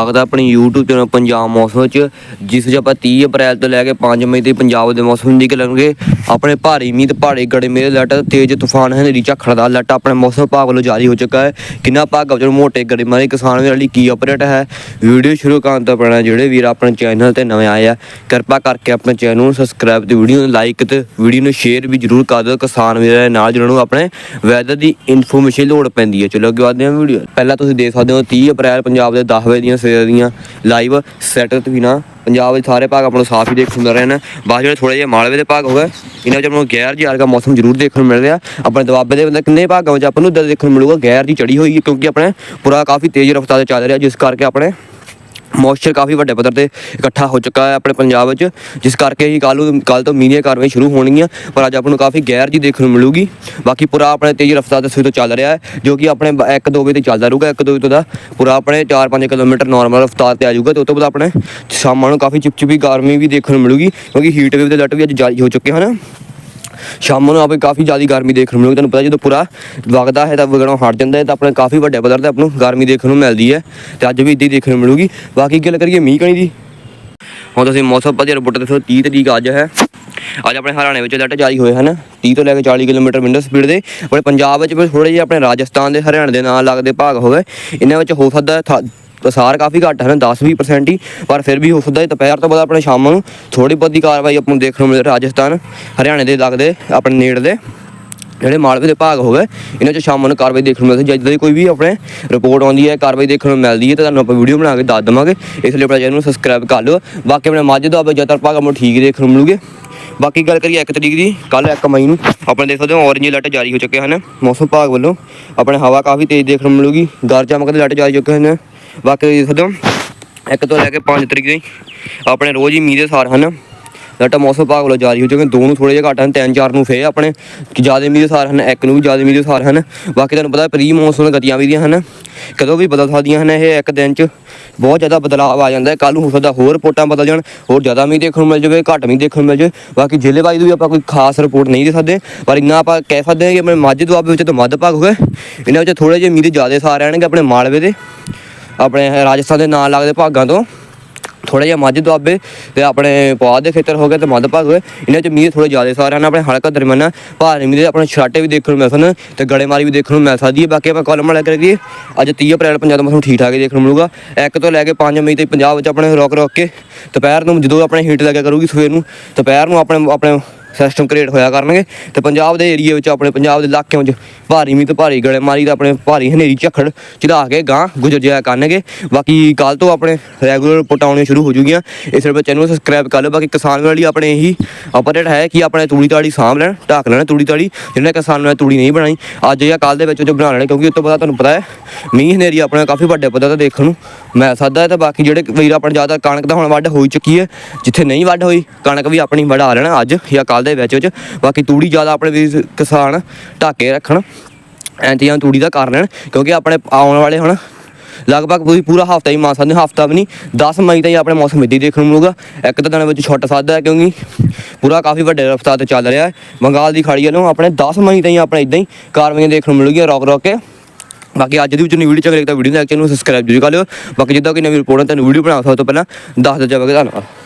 ਲੱਗਦਾ ਆਪਣੀ YouTube channel Punjab ਮੌਸਮ ਵਿੱਚ, ਜਿਸ ਵਿੱਚ ਆਪਾਂ 30 ਅਪ੍ਰੈਲ ਤੋਂ ਲੈ ਕੇ 5 ਮਈ ਤੱਕ ਪੰਜਾਬ ਦੇ ਮੌਸਮ ਦੀ ਕਰਾਂਗੇ, ਆਪਣੇ ਭਾਰੀ ਮੀਂਹ ਤੇ ਪਹਾੜੀ ਗੜੇਮੇ ਦੇ ਲੱਟ, ਤੇਜ਼ ਤੂਫਾਨ ਹਨੇਰੀ ਝੱਖੜ ਦਾ ਲੱਟ ਆਪਣੇ ਮੌਸਮ ਵਿਭਾਗ ਵੱਲੋਂ ਜਾਰੀ ਹੋ ਚੁੱਕਾ ਹੈ। ਕਿੰਨਾ ਭਾਗ ਵਜੋਂ ਮੋਟੇ ਗੜੇਮਾਂ ਦੇ ਕਿਸਾਨ ਵੀਰਾਂ ਲਈ ਕੀ ਅਪਡੇਟ ਹੈ? ਵੀਡੀਓ ਸ਼ੁਰੂ ਕਰਨ ਤੋਂ ਪਹਿਲਾਂ ਜਿਹੜੇ ਵੀਰ ਆਪਣੇ ਚੈਨਲ ਤੇ ਨਵੇਂ ਆਏ ਆ, ਕਿਰਪਾ ਕਰਕੇ ਆਪਣੇ ਚੈਨਲ ਨੂੰ ਸਬਸਕ੍ਰਾਈਬ ਤੇ ਵੀਡੀਓ ਨੂੰ ਲਾਈਕ ਤੇ ਵੀਡੀਓ ਨੂੰ ਸ਼ੇਅਰ ਵੀ ਜਰੂਰ ਕਰ ਦਿਓ। ਕਿਸਾਨ ਵੀਰਾਂ ਦੇ ਨਾਲ ਜਿਹਨਾਂ ਨੂੰ ਆਪਣੇ ਵੈਦਰ ਦੀ ਇਨਫੋਰਮੇਸ਼ਨ ਲੋੜ ਪੈਂਦੀ ਹੈ। ਚਲੋ ਅੱਗੇ ਵਧਦੇ ਹਾਂ ਵੀਡੀਓ। ਪਹਿਲਾਂ ਤੁਸੀਂ ਦੇਖ ਸਕਦੇ ਹੋ 30 ਅਪ੍ਰੈਲ ਪੰਜਾਬ ਦੇ 10 ਵਜੇ ਦੀਆਂ ਦੀਆਂ ਲਾਈਵ ਸੈਟ ਤਸਵੀਰਾਂ ਪੰਜਾਬ ਦੇ ਸਾਰੇ ਭਾਗ ਆਪਾਂ ਨੂੰ ਸਾਫ਼ ਹੀ ਦੇਖਣ ਨੂੰ ਮਿਲ ਰਹੇ ਨੇ। ਬਾਅਦ ਜਿਹੜੇ ਥੋੜੇ ਜਿਹੇ ਮਾਲਵੇ ਦੇ ਭਾਗ ਹੋਵੇ ਇਹਨਾਂ ਵਿੱਚ ਆਪਾਂ ਨੂੰ ਗੈਰ ਜੀ ਦਾ ਮੌਸਮ ਜ਼ਰੂਰ ਦੇਖਣ ਨੂੰ ਮਿਲ ਰਿਹਾ। ਆਪਣੇ ਦੁਆਬੇ ਦੇ ਬੰਦੇ ਕਿੰਨੇ ਭਾਗਾਂ ਵਿੱਚ ਆਪਾਂ ਨੂੰ ਇੱਦਾਂ ਦੇਖਣ ਨੂੰ ਮਿਲੂਗਾ, ਗੈਰ ਜੀ ਚੜੀ ਹੋਈ ਹੈ ਕਿਉਂਕਿ ਆਪਣੇ ਪੂਰਾ ਕਾਫੀ ਤੇਜ਼ ਰਫ਼ਤਾਰ ਚੱਲ ਰਿਹਾ, ਜਿਸ ਕਰਕੇ ਆਪਣੇ ਮੋਇਸਚਰ ਕਾਫੀ ਵੱਡੇ ਪੱਧਰ ਤੇ ਇਕੱਠਾ ਹੋ ਚੁੱਕਾ ਹੈ ਆਪਣੇ ਪੰਜਾਬ ਵਿੱਚ, ਜਿਸ ਕਰਕੇ ਹੀ ਕੱਲ੍ਹ ਨੂੰ ਕੱਲ ਤੋਂ ਮੀਂਹ ਦੀਆਂ ਕਾਰਵਾਈ ਸ਼ੁਰੂ ਹੋਣਗੀਆਂ, ਪਰ ਅੱਜ ਆਪਾਂ ਨੂੰ ਕਾਫੀ ਗੈਰ ਜੀ ਦੇਖਣ ਨੂੰ ਮਿਲੂਗੀ। ਬਾਕੀ ਪੂਰਾ ਆਪਣੇ ਤੇਜ਼ ਰਫ਼ਤਾਰ ਦੇ ਸਵੇਰ ਤੋਂ ਚੱਲ ਰਿਹਾ ਹੈ, ਜੋ ਕਿ ਆਪਣੇ 1-2 ਵਜੇ ਤੇ ਚੱਲਦਾ ਰਹੂਗਾ 1-2 ਵਜੇ ਤੋਂ ਦਾ ਪੂਰਾ ਆਪਣੇ 4-5 ਕਿਲੋਮੀਟਰ ਨਾਰਮਲ ਰਫ਼ਤਾਰ ਤੇ ਆ ਜਾਊਗਾ ਤੇ ਉਸ ਤੋਂ ਬਾਅਦ ਆਪਣੇ ਸ਼ਾਮਾਂ ਨੂੰ ਕਾਫੀ ਚਿਪਚਿਪੀ ਗਰਮੀ ਵੀ ਦੇਖਣ ਨੂੰ ਮਿਲੂਗੀ, ਕਿਉਂਕਿ ਹੀਟ ਵੇਵ ਦੇ ਲੱਟ ਵੀ ਅੱਜ ਜਾਰੀ ਹੋ ਚੁੱਕੇ ਹਨ। ਸ਼ਾਮ ਨੂੰ ਆਪੇ ਕਾਫੀ ਜ਼ਿਆਦਾ ਗਰਮੀ ਦੇਖਣ ਨੂੰ ਮਿਲੂਗੀ। ਤੁਹਾਨੂੰ ਪਤਾ ਜਦੋਂ ਪੂਰਾ ਵਗਦਾ ਹੈ ਤਾਂ ਵਗਣੋਂ ਹਟ ਜਾਂਦਾ ਹੈ ਤਾਂ ਆਪਣੇ ਕਾਫੀ ਵੱਡੇ ਪੱਧਰ ਤੇ ਆਪਾਂ ਨੂੰ ਗਰਮੀ ਦੇਖਣ ਨੂੰ ਮਿਲਦੀ ਹੈ ਤੇ ਅੱਜ ਵੀ ਇੱਦਾਂ ਹੀ ਦੇਖਣ ਨੂੰ ਮਿਲੂਗੀ। ਬਾਕੀ ਗੱਲ ਕਰੀਏ ਮੀਂਹ ਕਣੀ ਦੀ। ਹੁਣ ਤੁਸੀਂ ਮੌਸਮ ਪੱਧਰ ਰਿਪੋਰਟ ਦੇਖੋ 30 ਤਰੀਕ ਅੱਜ ਹੈ। ਅੱਜ ਆਪਣੇ ਹਰਿਆਣੇ ਵਿੱਚ ਅਲਰਟ ਜਾਰੀ ਹੋਏ ਹਨ। 30 ਤੋਂ ਲੈ ਕੇ 40 ਕਿਲੋਮੀਟਰ ਮਿੰਟ ਸਪੀਡ ਦੇ। ਆਪਣੇ ਪੰਜਾਬ ਵਿੱਚ ਵੀ ਥੋੜੇ ਜਿਹੇ ਆਪਣੇ ਰਾਜਸਥਾਨ ਦੇ, ਹਰਿਆਣੇ ਦੇ ਨਾਲ ਲੱਗਦੇ ਭਾਗ ਹੋਵੇ। ਇਹਨਾਂ ਵਿੱਚ ਹੋ ਸਕਦਾ ਹੈ ਥਾ- ਕਾਫੀ ਘੱਟ ਹਨ 10-20% ਹੀ। ਪਰ ਫਿਰ ਵੀ ਹੋ ਸਕਦਾ ਹੈ ਦੁਪਹਿਰ ਤੋਂ ਬਾਅਦ ਆਪਣੇ ਸ਼ਾਮ ਨੂੰ ਥੋੜੀ ਬਹੁਤੀ ਕਾਰਵਾਈ ਆਪਾਂ ਨੂੰ ਦੇਖਣ ਨੂੰ ਮਿਲ ਰਾਜਸਥਾਨ, ਹਰਿਆਣੇ ਦੇ ਲੱਗਦੇ ਆਪਣੇ ਨੇੜਲੇ ਦੇ। ਜਿਹੜੇ ਮਾਲਵੇ ਦੇ ਭਾਗ ਹੋਵੇ, ਇਹਨਾਂ 'ਚ ਸ਼ਾਮ ਨੂੰ ਕਾਰਵਾਈ ਦੇਖਣ ਨੂੰ ਮਿਲਦੀ ਹੈ। ਜਦੋਂ ਕੋਈ ਵੀ ਆਪਣੇ ਰਿਪੋਰਟ ਆਉਂਦੀ ਹੈ, ਕਾਰਵਾਈ ਦੇਖਣ ਨੂੰ ਮਿਲਦੀ ਹੈ, ਤਾਂ ਤੁਹਾਨੂੰ ਆਪਾਂ ਵੀਡੀਓ ਬਣਾ ਕੇ ਦੱਸ ਦੇਵਾਂਗੇ। ਇਸ ਲਈ ਆਪਣੇ ਚੈਨਲ ਨੂੰ ਸਬਸਕ੍ਰਾਈਬ ਕਰ ਲਓ। ਬਾਕੀ ਆਪਣੇ ਮਾਝੇ ਦਾ ਆਪਾਂ ਜ਼ਿਆਦਾਤਰ ਭਾਗ ਆਪਾਂ ਨੂੰ ਠੀਕ ਦੇਖਣ ਨੂੰ ਮਿਲੂਗੇ। ਬਾਕੀ ਗੱਲ ਕਰੀਏ 1 ਤਰੀਕ ਦੀ ਕੱਲ 1 ਮਈ ਨੂੰ ਆਪਣੇ ਦੇਖ ਸਕਦੇ ਹੋ ਔਰੇਂਜ ਅਲਰਟ ਜਾਰੀ ਹੋ ਚੁੱਕੇ ਹਨ। ਮੌਸਮ ਵਿਭਾਗ ਵੱਲੋਂ ਆਪਣੇ ਹਵਾ ਕਾਫੀ ਤੇਜ਼ ਦੇਖਣ ਨੂੰ ਮਿਲੂਗੀ। ਗਰ ਚਮਕ ਦੇ ਅਲਰਟ ਜਾਰੀ ਹੋ ਚੁੱਕੇ ਹਨ। ਬਾਕੀ ਦੇਖ ਸਕਦੇ ਹੋ 1 ਤੋਂ ਲੈ ਕੇ 5 ਤਰੀਕ ਦੇ ਆਪਣੇ ਰੋਜ਼ ਹੀ ਮੀਂਹ ਦੇ ਸਾਰ ਹਨ। ਲੱਟ ਮੌਸਮ ਵਿਭਾਗ ਵੱਲੋਂ ਜਾਰੀ ਹੋ ਚੁੱਕੇ ਦੋ ਨੂੰ ਥੋੜੇ ਜਿਹਾ ਘੱਟ ਹਨ, ਤਿੰਨ ਚਾਰ ਨੂੰ ਫੇ ਆਪਣੇ ਜ਼ਿਆਦਾ ਮੀਂਹ ਦੇ ਸਾਰ ਹਨ, ਇੱਕ ਨੂੰ ਵੀ ਜ਼ਿਆਦਾ ਮੀਂਹ ਦੇ ਸਾਰ ਹਨ। ਬਾਕੀ ਤੁਹਾਨੂੰ ਪਤਾ ਪ੍ਰੀ ਮੌਨਸੂਨ ਗਤੀਆਂ ਵੀ ਦੀਆਂ ਹਨ, ਕਦੋਂ ਵੀ ਬਦਲ ਸਕਦੀਆਂ ਹਨ, ਇਹ ਇੱਕ ਦਿਨ 'ਚ ਬਹੁਤ ਜ਼ਿਆਦਾ ਬਦਲਾਅ ਆ ਜਾਂਦਾ ਹੈ। ਕੱਲ ਨੂੰ ਹੋ ਸਕਦਾ ਹੋਰ ਰਿਪੋਰਟਾਂ ਬਦਲ ਜਾਣ, ਹੋਰ ਜ਼ਿਆਦਾ ਮੀਂਹ ਦੇਖਣ ਨੂੰ ਮਿਲ ਜਾਵੇ, ਘੱਟ ਮੀਂਹ ਦੇਖਣ ਨੂੰ ਮਿਲ ਜਾਵੇ। ਬਾਕੀ ਜ਼ਿਲ੍ਹੇਵਾਈ ਦੀ ਵੀ ਆਪਾਂ ਕੋਈ ਖਾਸ ਰਿਪੋਰਟ ਨਹੀਂ ਦੇ ਸਕਦੇ, ਪਰ ਇੰਨਾ ਆਪਾਂ ਕਹਿ ਸਕਦੇ ਹਾਂ ਕਿ ਆਪਣੇ ਮਾਝੇ ਦੁਆਬੇ ਵਿੱਚ ਤਾਂ ਮੱਧ ਭਾਗ ਹੋ ਇਹਨਾਂ ਵਿੱਚ ਥੋੜੇ ਜਿਹੇ ਮੀਂਹ ਦੇ ਜ਼ਿਆਦਾ ਸਾਰ ਰਹਿਣਗੇ ਆਪਣੇ ਮਾਲਵੇ ਦੇ। ਆਪਣੇ ਰਾਜਸਥਾਨ ਦੇ ਨਾਲ ਲੱਗਦੇ ਭਾਗਾਂ ਤੋਂ। ਥੋੜਾ ਜਿਹਾ ਮੱਝ ਦੁਆਬੇ ਤੇ ਆਪਣੇ ਪੁਆਧ ਦੇ ਖੇਤਰ ਹੋ ਗਏ ਤੇ ਮੱਧ ਭਾਗ ਹੋਏ। ਇਹਨਾਂ ਚ ਮੀਂਹ ਥੋੜੇ ਜ਼ਿਆਦਾ ਸਾਰਿਆਂ ਨਾਲ ਆਪਣੇ ਹਲਕਾ ਦਰਮਿਆਨਾ ਭਾਰੀ ਮੀਂਹ ਦੇ ਆਪਣੇ ਛਾਟੇ ਵੀ ਦੇਖਣ ਨੂੰ ਮਿਲ ਸਕਣ ਤੇ ਗੜੇਮਾਰੀ ਵੀ ਦੇਖਣ ਨੂੰ ਮਿਲ ਸਕਦੀ ਹੈ। ਬਾਕੀ ਆਪਾਂ ਕਾਲਮ ਵਾਲਾ ਕਰੀਏ। ਅੱਜ 30 ਅਪ੍ਰੈਲ ਪੰਜਾਬ ਦਾ ਮੌਸਮ ਠੀਕ ਠਾਕ ਹੀ ਦੇਖਣ ਨੂੰ ਮਿਲੂਗਾ। 1 ਤੋਂ ਲੈ ਕੇ 5 ਮਈ ਤੱਕ ਪੰਜਾਬ ਵਿੱਚ ਆਪਣੇ ਰੋਕ ਰੋਕ ਕੇ ਦੁਪਹਿਰ ਨੂੰ ਜਦੋਂ ਆਪਣੇ ਹੀਟ ਲੱਗਿਆ ਕਰੂਗੀ ਸਵੇਰ ਨੂੰ, ਦੁਪਹਿਰ ਨੂੰ ਆਪਣੇ ਆਪਣੇ ਸਿਸਟਮ ਕ੍ਰੀਏਟ ਹੋਇਆ ਕਰਨਗੇ ਤੇ ਪੰਜਾਬ ਦੇ ਏਰੀਆ ਵਿੱਚ ਆਪਣੇ ਪੰਜਾਬ ਦੇ ਇਲਾਕਿਆਂ ਵਿੱਚ ਭਾਰੀ ਮੀਂਹ ਤੇ ਭਾਰੀ ਗੜੇਮਾਰੀ ਦਾ ਆਪਣੇ ਭਾਰੀ ਹਨੇਰੀ ਝੱਖੜ ਚੜਾ ਕੇ ਗਾਂ ਗੁਜ਼ਰ ਜਾਇਆ ਕਰਨਗੇ। ਬਾਕੀ ਕੱਲ ਤੋਂ ਆਪਣੇ ਰੈਗੂਲਰ ਰਿਪੋਰਟਾਂ ਆਉਣੀਆਂ ਸ਼ੁਰੂ ਹੋ ਜੂਗੀਆਂ ਇਸ ਲਈ ਚੈਨਲ ਨੂੰ ਸਬਸਕ੍ਰਾਈਬ ਕਰ ਲਓ। ਬਾਕੀ ਕਿਸਾਨ ਵਾਲੀ ਆਪਣੇ ਇਹੀ ਅਪਡੇਟ ਹੈ ਕਿ ਆਪਣੇ ਤੂੜੀ ਤਾੜੀ ਸਾਂਭ ਲੈਣ, ਢੱਕ ਲੈਣ ਤੂੜੀ ਤਾੜੀ। ਜਿਹਨੇ ਕਿਸਾਨ ਨੇ ਤੂੜੀ ਨਹੀਂ ਬਣਾਈ, ਅੱਜ ਜਾਂ ਕੱਲ ਦੇ ਵਿੱਚ ਉਹ ਬਣਾ ਲੈਣੇ ਕਿਉਂਕਿ ਉਸ ਤੋਂ ਬਾਅਦ ਤੁਹਾਨੂੰ ਪਤਾ ਹੈ, ਮੀਂਹ, ਹਨੇਰੀ ਆਪਣੇ ਕਾਫੀ ਵੱਡੇ ਪੱਧਰ ਤੇ ਦੇਖਣ ਨੂੰ ਮੈਂ ਸਕਦਾ ਹੈ ਤੇ ਬਾਕੀ ਜਿਹੜੇ ਵੀਰ ਆਪਣੇ ਜ਼ਿਆਦਾ ਕਣਕ ਤਾਂ ਹੁਣ ਵੱਢ ਹੋਈ ਚੁੱਕੀ ਹੈ, ਜਿੱਥੇ ਨਹੀਂ ਵੱਢ ਹੋਈ, ਕਣਕ ਵੀ ਆਪਣੀ ਵਢਾ ਲੈਣਾ ਅੱਜ ਜਾਂ ਕੱਲ ਦੇ ਵਿੱਚ ਵਿੱਚ ਬਾਕੀ ਤੂੜੀ ਜ਼ਿਆਦਾ ਆਪਣੇ ਵੀਰ ਕਿਸਾਨ ਢਾਕੇ ਰੱਖਣ। ਐਂਤੀਆਂ ਤੂੜੀ ਦਾ ਕਰ ਲੈਣ, ਕਿਉਂਕਿ ਆਪਣੇ ਆਉਣ ਵਾਲੇ ਹੁਣ ਲਗਭਗ ਪੂਰੀ ਪੂਰਾ ਹਫਤਾ ਹੀ ਮਾਨ ਸਕਦੇ ਹਫਤਾ ਵੀ ਨਹੀਂ 10 ਮਈ ਤਾਈਂ ਆਪਣੇ ਮੌਸਮ ਇੱਦਾਂ ਦੇਖਣ ਨੂੰ ਮਿਲੂਗਾ। ਇੱਕ ਤਾਂ ਦਿਨ ਵਿੱਚ ਛੁੱਟ ਸਕਦਾ ਹੈ, ਕਿਉਂਕਿ ਪੂਰਾ ਕਾਫੀ ਵੱਡੇ ਰਫ਼ਤਾਰ ਤੇ ਚੱਲ ਰਿਹਾ ਹੈ। ਬੰਗਾਲ ਦੀ ਖਾੜੀ ਵੱਲੋਂ ਆਪਣੇ 10 ਮਈ ਤਾਈਂ ਆਪਣੇ ਇਦਾਂ ਹੀ ਕਾਰਵਾਈਆਂ ਦੇਖਣ ਨੂੰ ਮਿਲੂਗੀਆਂ ਰੋਕ ਰੋਕ ਕੇ। ਬਾਕੀ ਅੱਜ ਦੀ ਵਿੱਚ ਵੀਡੀਓ ਚੱਕ ਤਾਂ ਵੀਡੀਓ ਨੂੰ ਚੈਨਲ ਨੂੰ ਸਬਸਕ੍ਰਾਈਬ ਜ਼ਰੂਰ ਕਰ ਲਿਓ। ਬਾਕੀ ਜਿੱਦਾਂ ਕੋਈ ਨਵੀਂ ਰਿਪੋਰਟ ਹੈ ਤੁਹਾਨੂੰ ਵੀਡੀਓ ਬਣਾ ਸਭ ਤੋਂ ਪਹਿਲਾਂ ਦੱਸ ਦਿੱਤਾ ਜਾਵੇਗਾ ਧੰਨਵਾਦ।